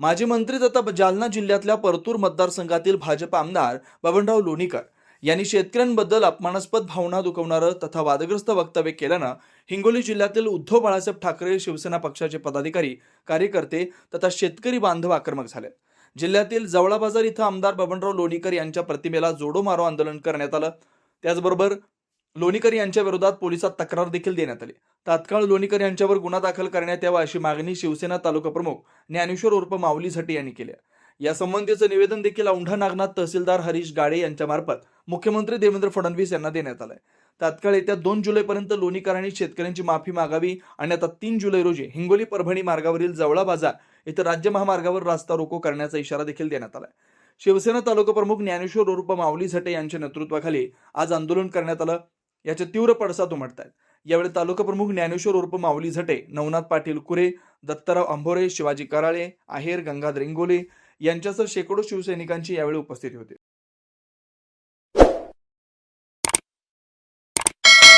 माजी मंत्री तथा जालना जिल्ह्यातल्या परतूर मतदारसंघातील भाजप आमदार बबनराव लोणीकर यांनी शेतकऱ्यांबद्दल अपमानास्पद भावना दुखवणारं तथा वादग्रस्त वक्तव्य केल्यानं हिंगोली जिल्ह्यातील उद्धव बाळासाहेब ठाकरे शिवसेना पक्षाचे पदाधिकारी कार्यकर्ते तथा शेतकरी बांधव आक्रमक झाले. जिल्ह्यातील जवळा बाजार इथं आमदार बबनराव लोणीकर यांच्या प्रतिमेला जोडो मारो आंदोलन करण्यात आलं. त्याचबरोबर लोणीकर यांच्या विरोधात पोलिसात तक्रार देखील देण्यात आली. तात्काळ लोणीकर यांच्यावर गुन्हा दाखल करण्यात यावा अशी मागणी शिवसेना तालुका प्रमुख ज्ञानेश्वर उर्फ माऊली झटे यांनी केली यासंबंधीचं या संबंधीचं निवेदन देखील औंढा नागनाथ तहसीलदार हरीश गाडे यांच्यामार्फत मुख्यमंत्री देवेंद्र फडणवीस यांना देण्यात आलंय. तात्काळ येत्या दोन जुलैपर्यंत लोणीकरांनी शेतकऱ्यांची माफी मागावी आणि आता तीन जुलै रोजी हिंगोली परभणी मार्गावरील जवळा बाजार इथं राज्य महामार्गावर रास्ता रोको करण्याचा इशारा देखील देण्यात आलाय. शिवसेना तालुका प्रमुख ज्ञानेश्वर उर्फ माऊली झटे यांच्या नेतृत्वाखाली आज आंदोलन करण्यात आलं. याचे तीव्र पडसाद उमटत आहेत यावेळी तालुका प्रमुख ज्ञानेश्वर उर्फ माऊली झटे नवनाथ पाटील कुरे दत्तराव अंभोरे शिवाजी कराळे आहेर गंगाधर इंगोले यांच्यासह शेकडो शिवसैनिकांची यावेळी उपस्थिती होती.